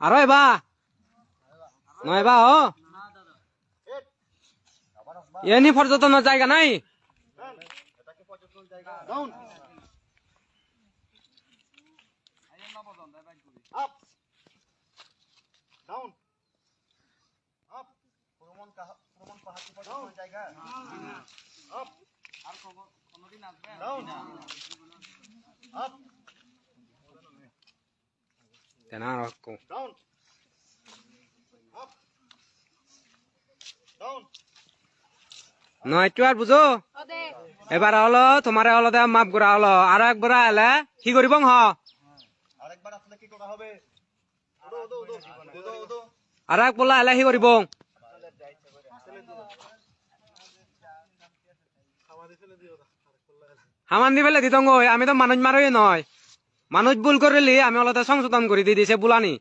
আরও এবা নয় এবা ও এনি পর্যটনের জায়গা নাই ডাউন আপ তেনা রকম ডাউন আপ নয় একটু বুঝো এবার হলো তোমার হলো দে মাপ করা হলো আর একবার এলে কি করিব হ আরেকবার আসলে কি করা হবে আর এক বললা এলে কি করিব হামান দি ফেলে দিতঙ্গ আমি তো মানুষ মারই নয় মানুষ ভুল করিলি আমি অলতে সংশোধন করে দিয়ে দিছে বুলানি।